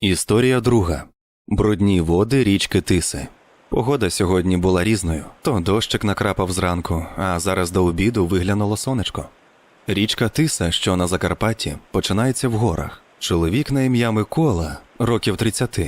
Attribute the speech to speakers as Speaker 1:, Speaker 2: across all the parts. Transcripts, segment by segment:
Speaker 1: Історія друга. Брудні води річки Тиси. Погода сьогодні була різною. То дощик накрапав зранку, а зараз до обіду виглянуло сонечко. Річка Тиса, що на Закарпатті, починається в горах. Чоловік на ім'я Микола, років 30.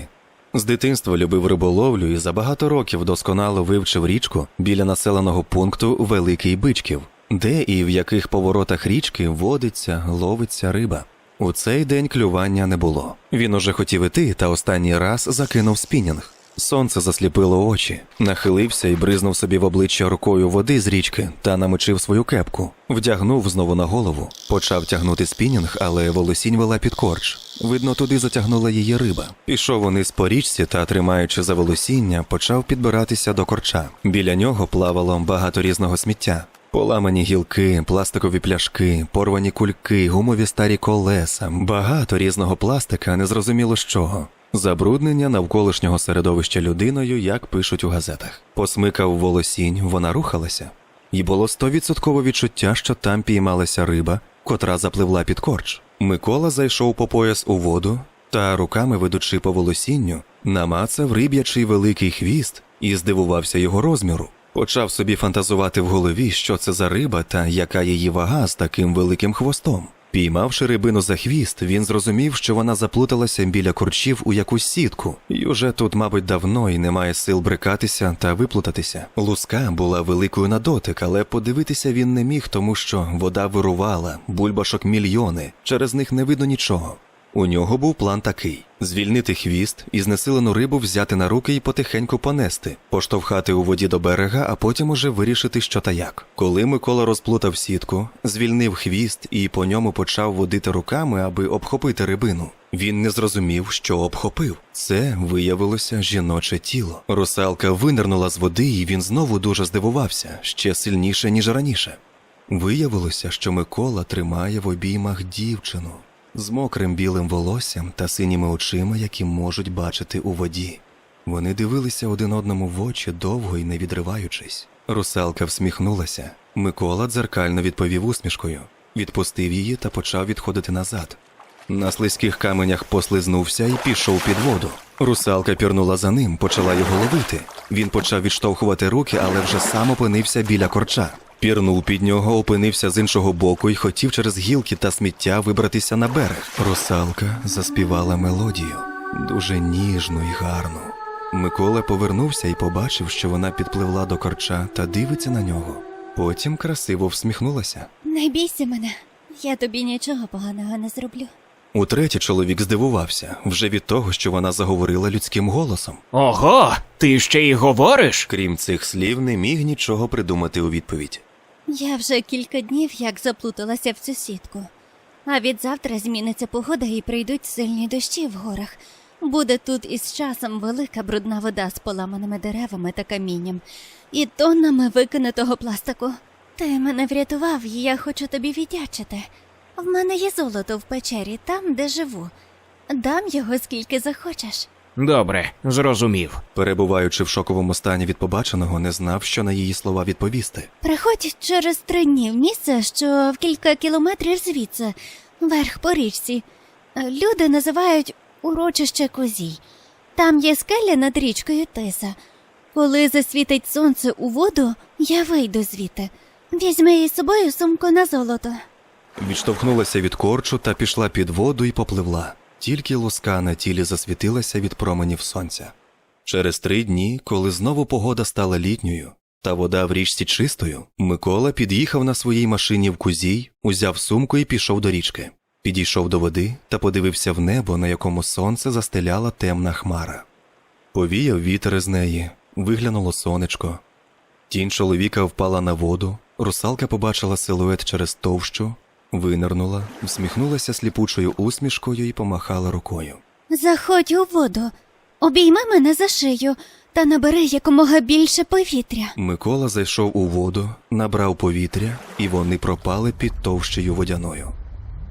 Speaker 1: З дитинства любив риболовлю і за багато років досконало вивчив річку біля населеного пункту Великий Бичків, де і в яких поворотах річки водиться, ловиться риба. У цей день клювання не було. Він уже хотів іти, та останній раз закинув спінінг. Сонце засліпило очі, нахилився і бризнув собі в обличчя рукою води з річки та намочив свою кепку, вдягнув знову на голову, почав тягнути спінінг, але волосінь вела під корч. Видно, туди затягнула її риба. Пішов униз по річці та, тримаючи за волосіння, почав підбиратися до корча. Біля нього плавало багато різного сміття. Поламані гілки, пластикові пляшки, порвані кульки, гумові старі колеса, багато різного пластика, незрозуміло з чого. Забруднення навколишнього середовища людиною, як пишуть у газетах. Посмикав волосінь, вона рухалася, і було стовідсоткове відчуття, що там піймалася риба, котра запливла під корч. Микола зайшов по пояс у воду та, руками ведучи по волосінню, намацав риб'ячий великий хвіст і здивувався його розміру. Почав собі фантазувати в голові, що це за риба та яка її вага з таким великим хвостом. Піймавши рибину за хвіст, він зрозумів, що вона заплуталася біля корчів у якусь сітку, і уже тут, мабуть, давно і немає сил брикатися та виплутатися. Луска була великою на дотик, але подивитися він не міг, тому що вода вирувала, бульбашок мільйони, через них не видно нічого. У нього був план такий: звільнити хвіст і знесилену рибу взяти на руки і потихеньку понести, поштовхати у воді до берега, а потім уже вирішити, що та як. Коли Микола розплутав сітку, звільнив хвіст і по ньому почав водити руками, аби обхопити рибину. Він не зрозумів, що обхопив. Це виявилося жіноче тіло. Русалка винирнула з води, і він знову дуже здивувався, ще сильніше, ніж раніше. Виявилося, що Микола тримає в обіймах дівчину з мокрим білим волоссям та синіми очима, які можуть бачити у воді. Вони дивилися один одному в очі довго і не відриваючись. Русалка всміхнулася. Микола дзеркально відповів усмішкою, відпустив її та почав відходити назад. На слизьких каменях послизнувся і пішов під воду. Русалка пірнула за ним, почала його ловити. Він почав відштовхувати руки, але вже сам опинився біля корча. Пірнув під нього, опинився з іншого боку і хотів через гілки та сміття вибратися на берег. Русалка заспівала мелодію дуже ніжну і гарну. Микола повернувся і побачив, що вона підпливла до корча та дивиться на нього. Потім красиво всміхнулася.
Speaker 2: Не бійся мене, я тобі нічого поганого не зроблю.
Speaker 1: Утретє чоловік здивувався вже від того, що вона заговорила людським голосом.
Speaker 3: Ого, ти ще й говориш?
Speaker 1: Крім цих слів, не міг нічого придумати у відповідь.
Speaker 2: Я вже кілька днів як заплуталася в цю сітку. А від завтра зміниться погода і прийдуть сильні дощі в горах. Буде тут із часом велика брудна вода з поламаними деревами та камінням і тоннами викинутого пластику. Ти мене врятував, і я хочу тобі віддячити. В мене є золото в печері, там, де живу. Дам його скільки захочеш.
Speaker 3: Добре, зрозумів.
Speaker 1: Перебуваючи в шоковому стані від побаченого, не знав, що на її слова відповісти.
Speaker 2: Приходь через три дні в місце, що в кілька кілометрів звідси, вверх по річці. Люди називають урочище козій. Там є скеля над річкою Тиса. Коли засвітить сонце у воду, я вийду звідти. Візьми із собою сумку на золото.
Speaker 1: Відштовхнулася від корчу та пішла під воду і попливла. Тільки луска на тілі засвітилася від променів сонця. Через три дні, коли знову погода стала літньою, та вода в річці чистою, Микола під'їхав на своїй машині в кузій, узяв сумку і пішов до річки. Підійшов до води та подивився в небо, на якому сонце застеляла темна хмара. Повіяв вітер із неї, виглянуло сонечко. Тінь чоловіка впала на воду, русалка побачила силует через товщу, винирнула, всміхнулася сліпучою усмішкою і помахала рукою.
Speaker 2: Заходь у воду, обійми мене за шию та набери якомога більше повітря.
Speaker 1: Микола зайшов у воду, набрав повітря, і вони пропали під товщею водяною.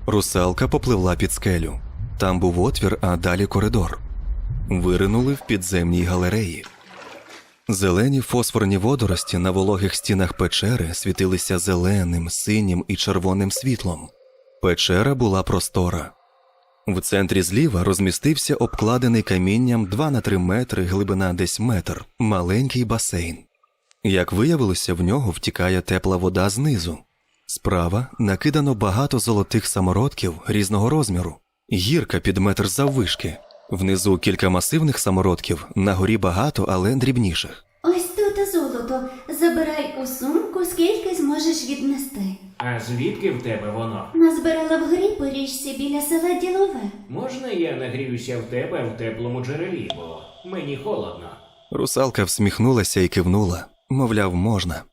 Speaker 1: Русалка попливла під скелю. Там був отвір, а далі коридор. Виринули в підземній галереї. Зелені фосфорні водорості на вологих стінах печери світилися зеленим, синім і червоним світлом. Печера була простора. В центрі зліва розмістився обкладений камінням 2 на 3 метри, глибина десь метр, маленький басейн. Як виявилося, в нього втікає тепла вода знизу. Справа накидано багато золотих самородків різного розміру, гірка під метр заввишки. Внизу кілька масивних самородків, на горі багато, але дрібніших.
Speaker 2: Ось тут золото. Забирай у сумку, скільки зможеш віднести.
Speaker 3: А звідки в тебе воно?
Speaker 2: Назбирала в горі по річці біля села Ділове.
Speaker 3: Можна я нагріюся в тебе в теплому джерелі, бо мені холодно.
Speaker 1: Русалка всміхнулася і кивнула, мовляв, можна.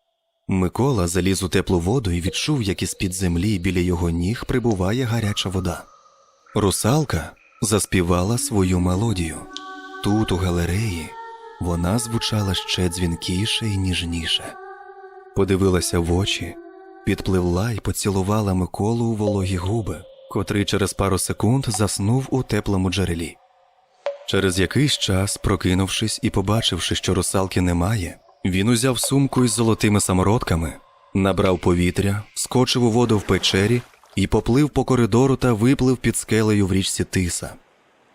Speaker 1: Микола заліз у теплу воду і відчув, як із під землі біля його ніг прибуває гаряча вода. Русалка заспівала свою мелодію. Тут, у галереї, вона звучала ще дзвінкіше і ніжніше. Подивилася в очі, підпливла і поцілувала Миколу у вологі губи, котрий через пару секунд заснув у теплому джерелі. Через якийсь час, прокинувшись і побачивши, що русалки немає, він узяв сумку із золотими самородками, набрав повітря, скочив у воду в печері і поплив по коридору та виплив під скелею в річці Тиса,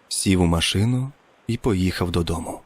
Speaker 1: сів у машину і поїхав додому.